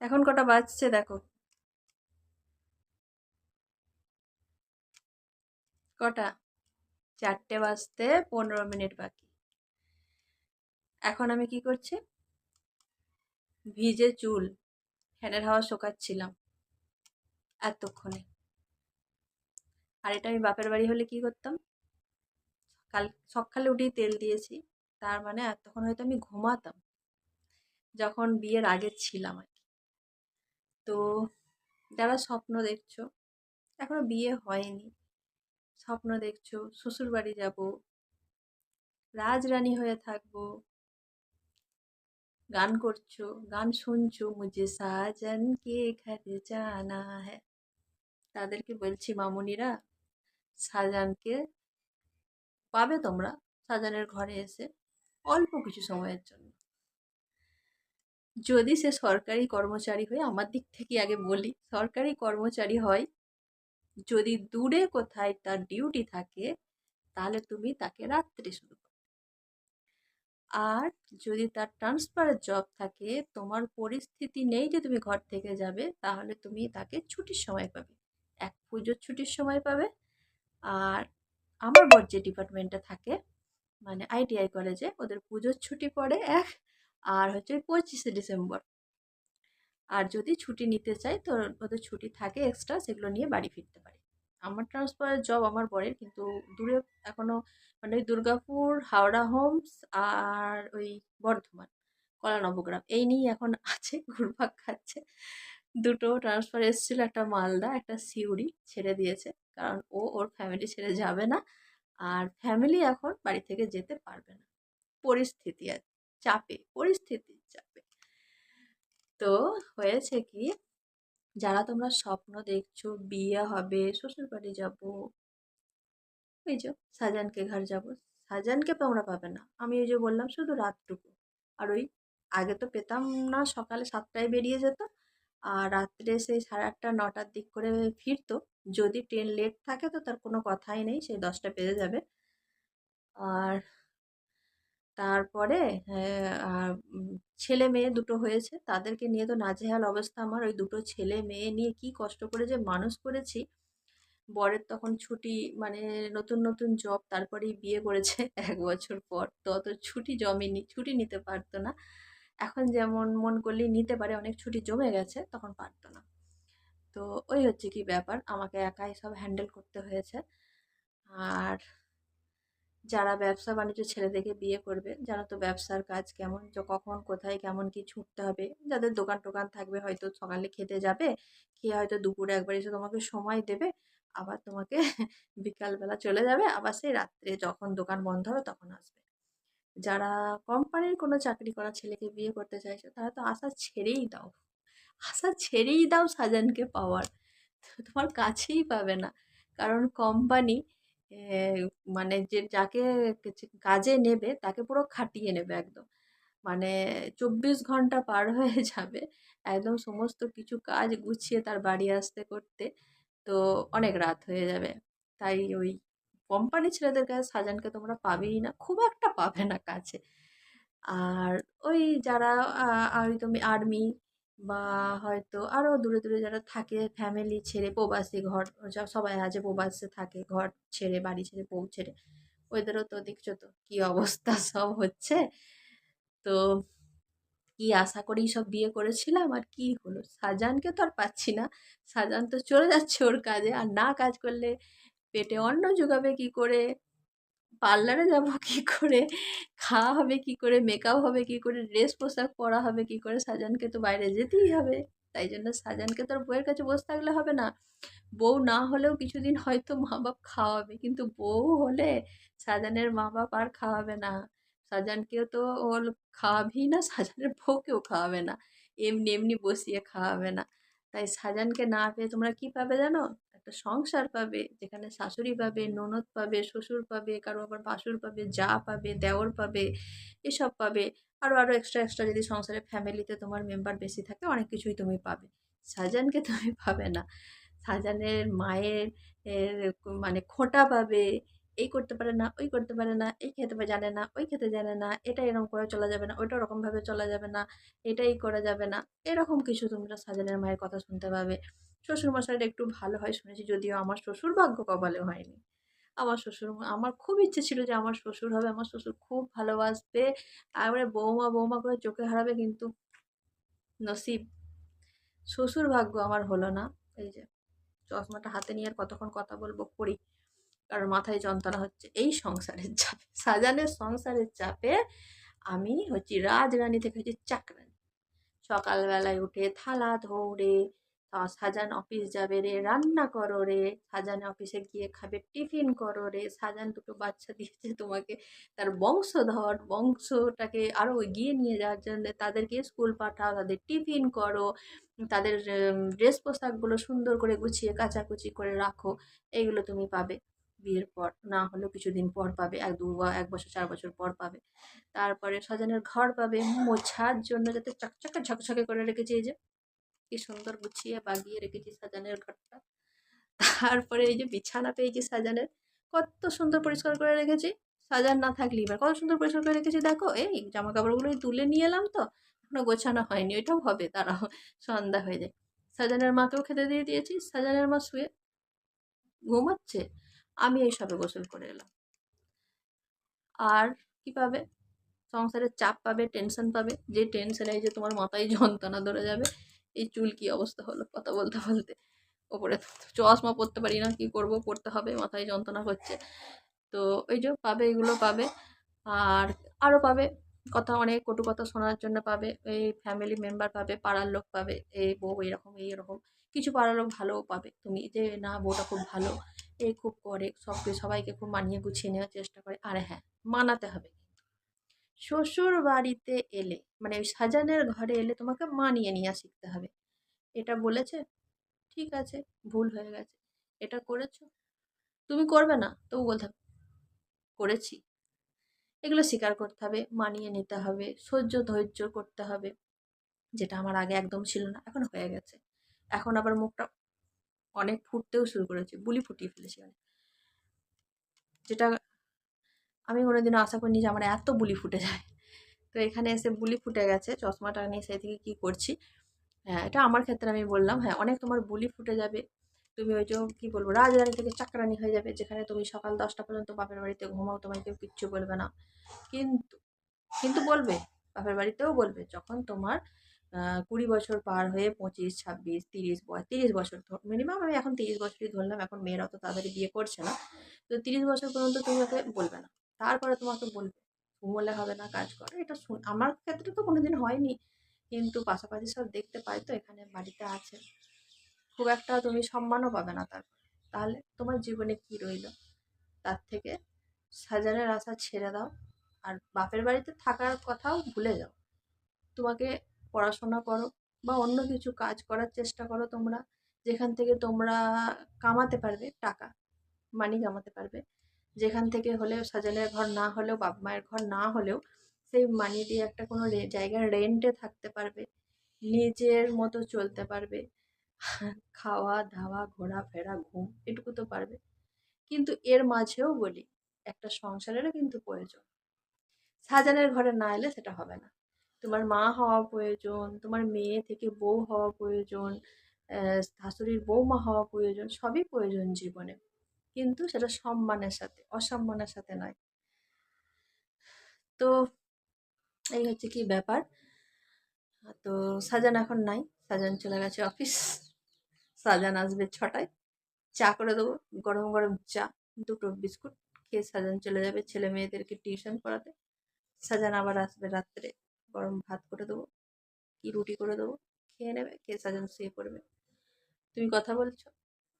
এখন কটা বাজছে দেখো। কটা? চারটে বাজতে পনেরো মিনিট বাকি। এখন আমি কি করছি? ভিজে চুল, ফ্যানের হাওয়া শোকাচ্ছিলাম এতক্ষণে। আর এটা আমি বাপের বাড়ি হলে কি করতাম? কাল সকালে উঠেই তেল দিয়েছি, তার মানে এতক্ষণ হয়তো আমি ঘুমাতাম, যখন বিয়ের আগে ছিলাম আর তো যারা স্বপ্ন দেখছ, এখনও বিয়ে হয়নি। স্বপ্ন দেখছ শ্বশুর বাড়ি যাব, রাজরানী হয়ে থাকব, গান করছ, গান শুনছো, মুঝে সাজন কে ঘরে জানা হ্যাঁ। তাদেরকে বলছি, মামুনিরা শাহজাহানকে পাবে তোমরা শাহজাহানের ঘরে এসে অল্প কিছু সময়ের জন্য। যদি সে সরকারি কর্মচারী হয়, আমার দিক থেকে আগে বলি, সরকারি কর্মচারী হয়, যদি দূরে কোথায় তার ডিউটি থাকে, তাহলে তুমি তাকে রাত্রে শুরু আর যদি তার ট্রান্সফারের জব থাকে, তোমার পরিস্থিতি নেই যে তুমি ঘর থেকে যাবে, তাহলে তুমি তাকে ছুটির সময় পাবে। এক পুজোর ছুটির সময় পাবে। আর আমার বর যে ডিপার্টমেন্টটা থাকে মানে আইটিআই কলেজে ওদের পুজোর ছুটি পড়ে এক আর হচ্ছে পঁচিশে ডিসেম্বর। আর যদি ছুটি নিতে চাই, তো ওদের ছুটি থাকে এক্সট্রা সেগুলো নিয়ে বাড়ি ফিরতে পারে। আমার ট্রান্সফারের জব আমার বরের কিন্তু দূরে এখনও মানে ওই দুর্গাপুর, হাওড়া হোমস আর ওই বর্ধমান কলা নবগ্রাম এই নিয়েই এখন আছে, ঘুরপাক খাচ্ছে। দুটো ট্রান্সফার এসেছিল, একটা মালদা, একটা সিউড়ি ছেড়ে দিয়েছে, কারণ ও ওর ফ্যামিলি ছেড়ে যাবে না। আর ফ্যামিলি এখন বাড়ি থেকে যেতে পারবে না। পরিস্থিতি আর চাপে, পরিস্থিতির চাপে। তো হয়েছে কি, যারা তোমরা স্বপ্ন দেখছ, বিয়ে হবে শ্বশুর বাড়ি যাব ওই যে শাহজাহানকে ঘর যাব শাহজাহানকে তোমরা পাবে না। আমি ওই যে বললাম, শুধু রাতটুকু। আর ওই আগে তো পেতাম না, সকালে সাতটায় বেরিয়ে যেত, আর রাত্রে সেই সাড়ে আটটা, নটার দিক করে ফিরতো। যদি ট্রেন লেট থাকে তো তার কোনো কথাই নেই সেই দশটা বেজে যাবে। আর তারপরে হ্যাঁ, ছেলে মেয়ে দুটো হয়েছে। তাদেরকে নিয়ে তো নাজেহাল অবস্থা আমার। ওই দুটো ছেলে মেয়ে নিয়ে কি কষ্ট করে যে মানুষ করেছি। বরের তখন ছুটি মানে নতুন নতুন জব তারপরেই বিয়ে করেছে এক বছর পর। তো অত ছুটি জমেনি ছুটি নিতে পারতো না। এখন যেমন মন করলেই নিতে পারে অনেক ছুটি জমে গেছে তখন পারতো না। তো ওই হচ্ছে কি ব্যাপার আমাকে একাই সব হ্যান্ডেল করতে হয়েছে। আর যারা ব্যবসা বাণিজ্য ছেলেদেরকে বিয়ে করবে যারা তো ব্যবসার কাজ কেমন কখন, কোথায়, কেমন কি ছুটতে হবে। যাদের দোকান টোকান থাকবে হয়তো সকালে খেতে যাবে, খেয়ে হয়তো দুপুরে একবার এসে তোমাকে সময় দেবে, আবার তোমাকে বিকালবেলা চলে যাবে, আবার সেই রাত্রে যখন দোকান বন্ধ হবে তখন আসবে। যারা কোম্পানির কোনো চাকরি করা ছেলেকে বিয়ে করতে চাইছে, তারা তো আশা ছেড়েই দাও। আশা ছেড়েই দাও সাজানকে পাওয়ার। তোমার কাছেই পাবে না। কারণ কোম্পানি মানে যে যাকে কাজে নেবে, তাকে পুরো খাটিয়ে নেবে একদম। মানে চব্বিশ ঘণ্টা পার হয়ে যাবে একদম সমস্ত কিছু কাজ গুছিয়ে তার বাড়ি আসতে করতে, তো অনেক রাত হয়ে যাবে। তাই ওই কোম্পানি ছেলেদের কাছে সাজানকে তোমরা পাবেই না, খুব একটা পাবে না কাছে। আর ওই যারা ওই তুমি আর্মি বা হয়তো আরও দূরে দূরে যারা থাকে ফ্যামিলি ছেড়ে প্রবাসী ঘর সবাই আছে প্রবাসে থাকে, ঘর ছেড়ে, বাড়ি ছেড়ে, বউ ছেড়ে, ওদেরও তো দেখছ তো কী অবস্থা সব হচ্ছে। তো কি আশা করেই সব বিয়ে করেছিলাম আর কি হলো? শাহজাহানকে তো আর পাচ্ছি না। শাহজাহান তো চলে যাচ্ছে ওর কাজে, আর না কাজ করলে পেটে অন্ন জোগাবে কি করে? পার্লারে যাব কি করে? খাওয়া হবে কি করে? মেকআপ হবে কি করে? ড্রেস পোশাক পরা হবে কি করে? শাহজাহানকে তো বাইরে যেতেই হবে। তাই জন্য শাহজাহানকে তো আর বউয়ের কাছে বসে থাকলে হবে না। বউ না হলেও কিছুদিন হয়তো মা বাপ খাওয়াবে। কিন্তু বউ হলে শাহজাহানের মা বাপ আর খাওয়াবে না। শাহজাহানকেও তো ওর খাওয়াবেই না শাহজাহানের বউকেও খাওয়াবে না। এমনি এমনি বসিয়ে খাওয়াবে না। তাই শাহজাহানকে না পেয়ে তোমরা কী পাবে জানো? একটা সংসার পাবে, যেখানে শাশুড়ি পাবে, ননদ পাবে, শ্বশুর পাবে, কারও আবার বাসুর পাবে, যা পাবে, দেওর পাবে, এসব পাবে। আরও আরও এক্সট্রা এক্সট্রা যদি সংসারে ফ্যামিলিতে তোমার মেম্বার বেশি থাকে, অনেক কিছুই তুমি পাবে। শাহজাহানকে তুমি পাবে না। শাহজাহানের মায়ের মানে খোঁটা পাবে, এই করতে পারে না, ওই করতে পারে না, এই খেতে জানে না, ওই খেতে জানে না, এটা এরকম করে চলা যাবে না, ওইটা ওরকমভাবে চলা যাবে না, এটাই করা যাবে না, এরকম কিছু তোমরা সাজানের মায়ের কথা শুনতে পাবে। শ্বশুরমশাইটা একটু ভালো হয় শুনেছি, যদিও আমার শ্বশুর ভাগ্য কপালে হয়নি। আমার শ্বশুর, আমার খুব ইচ্ছে ছিল যে আমার শ্বশুর হবে, আমার শ্বশুর খুব ভালোবাসবে, তারপরে বৌমা বৌমা করে চোখে হারাবে কিন্তু নসিব। শ্বশুর ভাগ্য আমার হলো না, এই যে চশমাটা হাতে নিয়ে আর কতক্ষণ কথা বলব করি কারণ মাথায় যন্ত্রণা হচ্ছে। এই সংসারের চাপে সাজানের সংসারের চাপে আমি হচ্ছি রাজরানী থেকে হচ্ছি চাকরানি। সকালবেলায় উঠে থালা ধৌড়ে সাজান অফিস যাবে রে, রান্না করো রে। সাজান অফিসে গিয়ে খাবে, টিফিন করো রে। সাজান দুটো বাচ্চা দিয়েছে তোমাকে, তার বংশধর, বংশটাকে আরও এগিয়ে নিয়ে যাওয়ার জন্য তাদেরকে স্কুল পাঠাও, তাদের টিফিন করো, তাদের ড্রেস পোশাকগুলো সুন্দর করে গুছিয়ে, কাচাকুচি করে রাখো, এইগুলো তুমি পাবে বিয়ের পর। না হলেও কিছুদিন পর পাবে, এক দু বা এক বছর, চার বছর পর পাবে। তারপরে সাজানের ঘর পাবে মোছার জন্য যাতে চকচকে ঝকঝকে করে রেখেছি এই যে কি সুন্দর গুছিয়ে বাগিয়ে রেখেছি সাজানের ঘরটা। তারপরে এই যে বিছানা পেয়েছি সাজানের, কত সুন্দর পরিষ্কার করে রেখেছি। সাজান না থাকলে এবার কত সুন্দর পরিষ্কার করে রেখেছি, দেখো, এই জামা কাপড়গুলো তুলে নিয়ে এলাম তো, এখনও গোছানো হয়নি, ওইটাও হবে, তারাও সন্ধ্যা হয়ে যায়। সাজানের মাকেও খেতে দিয়ে দিয়েছি, সাজানের মা শুয়ে ঘুমাচ্ছে, আমি এই সবে গোসল করে এলাম। আর কি পাবে? সংসারের চাপ পাবে টেনশন পাবে, যে টেনশনে এই যে তোমার মাথায় যন্ত্রণা ধরে যাবে এই চুল কি অবস্থা হলো? কথা বলতে বলতে। ওপরে চশমা পরতে পারি না, কি করব? পড়তে হবে, মাথায় যন্ত্রণা করছে তো ওই যে পাবে, এগুলো পাবে। আর আরও পাবে। কথা অনেক, কটু কথা শোনার জন্য পাবে। এই ফ্যামিলি মেম্বার পাবে, পাড়ার লোক পাবে, এই বউ এরকম, এই এরকম। কিছু পাড়ার লোক ভালোও পাবে। তুমি যে, না, বউটা খুব ভালো এই খুব করে। সব সবাইকে খুব মানিয়ে গুছিয়ে নেওয়ার চেষ্টা করে। আর হ্যাঁ মানাতে হবে। শ্বশুর বাড়িতে এলে মানে ওই সাজানের ঘরে এলে তোমাকে মানিয়ে নেওয়া শিখতে হবে। এটা বলেছে, ঠিক আছে, ভুল হয়ে গেছে। এটা করেছ? তুমি করবে না, তবু বলতে হবে, করেছি। এগুলো স্বীকার করতে হবে, মানিয়ে নিতে হবে, সহ্য ধৈর্য করতে হবে, যেটা আমার আগে একদম ছিল না, এখন হয়ে গেছে। এখন আবার মুখটা অনেক ফুটতেও শুরু করেছে, বুলি ফুটিয়ে ফেলেছি। অনেক যেটা আমি কোনোদিনও আশা করিনি যে আমার এত বুলি ফুটে যায়। তো এখানে এসে বুলি ফুটে গেছে চশমাটা নিয়ে সেই থেকে কী করছি? হ্যাঁ এটা আমার ক্ষেত্রে আমি বললাম হ্যাঁ অনেক তোমার বুলি ফুটে যাবে। তুমি ওই যে কী বলব রাজরানী থেকে চাকরানি হয়ে যাবে, যেখানে তুমি সকাল দশটা পর্যন্ত বাপের বাড়িতে ঘুমাও, তোমায় কেউ কিচ্ছু বলবে না। কিন্তু কিন্তু বলবে, বাপের বাড়িতেও বলবে, যখন তোমার কুড়ি বছর পার হয়ে পঁচিশ, ছাব্বিশ, তিরিশ বয়স তিরিশ বছর মিনিমাম আমি এখন তিরিশ বছরই ধরলাম, এখন মেয়েরা তো তাড়াতাড়ি বিয়ে করছে না। তো তিরিশ বছর পর্যন্ত তুমি ওকে বলবে না। তারপরে তোমাকে বলবে ঘুমোলে হবে না, কাজ করো। এটা আমার ক্ষেত্রে তো কোনোদিন হয়নি। কিন্তু পাশাপাশি সব দেখতে পাই তো, এখানে বাড়িতে আছে। খুব একটা তুমি সম্মানও পাবে না তার। তাহলে তোমার জীবনে কি রইল? তার থেকে সাজানের আশা ছেড়ে দাও। আর বাপের বাড়িতে থাকার কথাও ভুলে যাও। তোমাকে পড়াশোনা করো বা অন্য কিছু কাজ করার চেষ্টা করো তোমরা। যেখান থেকে তোমরা কামাতে পারবে, টাকা মানি কামাতে পারবে। যেখান থেকে হলেও সাজানের ঘর না হলেও বাবা মায়ের ঘর না হলেও সেই মানি দিয়ে একটা কোনো জায়গায় রেন্টে থাকতে পারবে, নিজের মতো চলতে পারবে, খাওয়া দাওয়া ঘোরাফেরা, ঘুম, এটুকু তো পারবে। কিন্তু এর মাঝেও বলি, একটা সংসারেরও কিন্তু প্রয়োজন। সাজানের ঘরে না এলে সেটা হবে না। তোমার মা হওয়া প্রয়োজন, তোমার মেয়ে থেকে বউ হওয়া প্রয়োজন শাশুড়ির বৌমা হওয়া প্রয়োজন, সবই প্রয়োজন জীবনে। কিন্তু সেটা সম্মানের সাথে, অসম্মানের সাথে নয়। তো এই হচ্ছে কি ব্যাপার। তো সাজান এখন নাই, সাজান চলে গেছে অফিস। সাজান আসবে ছটায়। চা করে দেবো, গরম গরম চা, দুটো বিস্কুট খেয়ে সাজান চলে যাবে ছেলে মেয়েদেরকে টিউশন পড়াতে। সাজান আবার আসবে রাত্রে, গরম ভাত করে দেবো, কি রুটি করে দেবো, খেয়ে নেবে, খেয়ে সাজান শুয়ে পড়বে। তুমি কথা বলছো?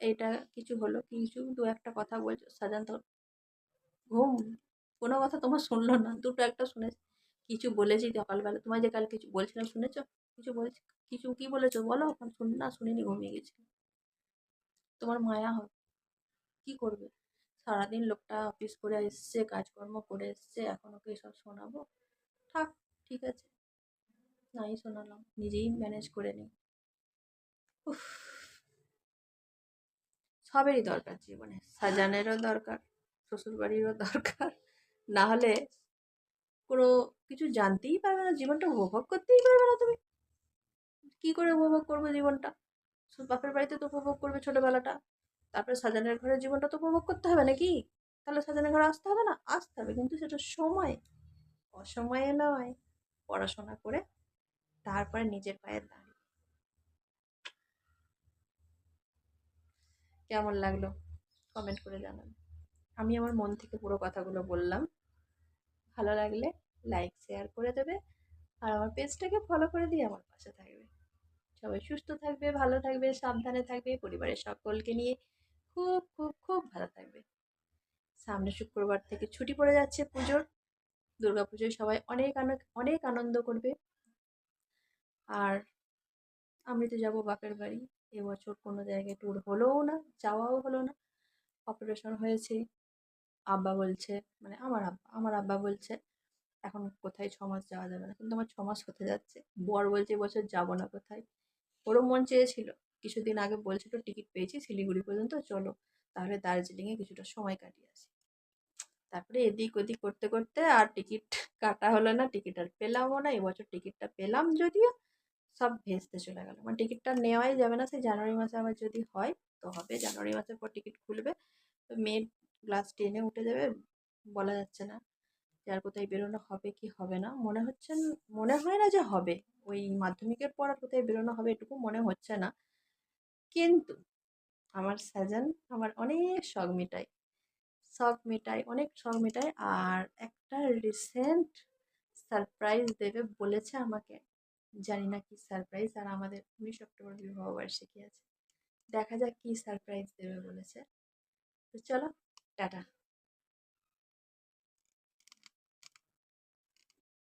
এইটা কিছু হলো। কিছু দু একটা কথা বলছো সাজান তো ঘুম, কোনো কথা তোমার শুনলো না, দুটো একটা শুনেছি, কিছু বলেছি সকালবেলা। তোমায় যে কাল কিছু বলছিলাম, শুনেছো? কিছু বলছি, কিছু কি বলেছ বলো? এখন শুন, না শুনিনি, ঘুমিয়ে গেছি। তোমার মায়া হবে কী করবে? সারাদিন লোকটা অফিস করে এসছে, কাজকর্ম করে এসছে, এখন ওকে এসব শোনাবো। থাক, ঠিক আছে। নাই শোনালাম, নিজেই ম্যানেজ করে নিই। উফ। সবেরই দরকার জীবনে। সাজানেরও দরকার, শ্বশুরবাড়িরও দরকার। না হলে কোনো কিছু জানতেই পারবে না, জীবনটা উপভোগ করতেই পারবে না তুমি। কী করে উপভোগ করবে জীবনটা? বাপের বাড়িতে তো উপভোগ করবে ছোটোবেলাটা। তারপরে সাজানের ঘরের জীবনটা তো উপভোগ করতে হবে নাকি? তাহলে সাজানের ঘরে আসতে হবে না? আসতে হবে, কিন্তু সেটা সময়, অসময়ে নয়। পড়াশোনা করে, তারপরে নিজের পায়ে কেমন লাগল? কমেন্ট করে জানান আমি আমার মন থেকে পুরো কথাগুলো বললাম। ভালো লাগলে লাইক শেয়ার করে দেবে। আর আমার পেজটাকে ফলো করে দিয়ে আমার পাশে থাকবে। সবাই সুস্থ থাকবে, ভালো থাকবে, সাবধানে থাকবে। পরিবারের সকলকে নিয়ে খুব খুব খুব ভালো থাকবে। সামনে শুক্রবার থেকে ছুটি পড়ে যাচ্ছে পুজোর। পুজোয় সবাই অনেক অনেক আনন্দ করবে। আর আমি তো যাব বাপের বাড়ি। এবছর কোনো জায়গায় ট্যুর হলোও না, যাওয়াও হলো না। অপারেশন হয়েছে, আব্বা বলছে মানে আমার আব্বা আমার আব্বা বলছে, এখন কোথায় ছ মাস যাওয়া যাবে না? কিন্তু আমার ছ মাস হতে যাচ্ছে। বর বলছে এবছর যাব না কোথায়? ওরও মন চেয়েছিল। কিছুদিন আগে বলছিল, টিকিট পেয়েছি শিলিগুড়ি পর্যন্ত, চলো। তাহলে দার্জিলিংয়ে কিছুটা সময় কাটিয়ে আসি। তারপরে এদিক ওদিক করতে করতে আর টিকিট কাটা হলো না, টিকিট আর পেলামও না, এবছর টিকিটটা পেলাম যদিও। সব ভেস্তে চলে গেল। মানে টিকিটটা নেওয়াই যাবে না। সেই জানুয়ারি মাসে আবার যদি হয়, তো হবে। জানুয়ারি মাসের পর টিকিট খুলবে। তো মে ক্লাস টেনে উঠে যাবে। বলা যাচ্ছে না যে আর কোথায় বেরোনো হবে কি হবে না। মনে হচ্ছে মনে হয় না যে হবে। ওই মাধ্যমিকের পর আর কোথায় বেরোনো হবে এটুকু মনে হচ্ছে না। কিন্তু আমার সাজান আমার অনেক শখ মেটায়। শখ মেটায়, অনেক শখ মেটায়। আর একটা রিসেন্ট সারপ্রাইজ দেবে বলেছে আমাকে। জানি না কি সারপ্রাইজ আর আমাদের উনিশ অক্টোবর বিবাহবার্ষিকী আছে। দেখা যাক কি সারপ্রাইজ দেবে বলেছে। তো চলো, টাটা।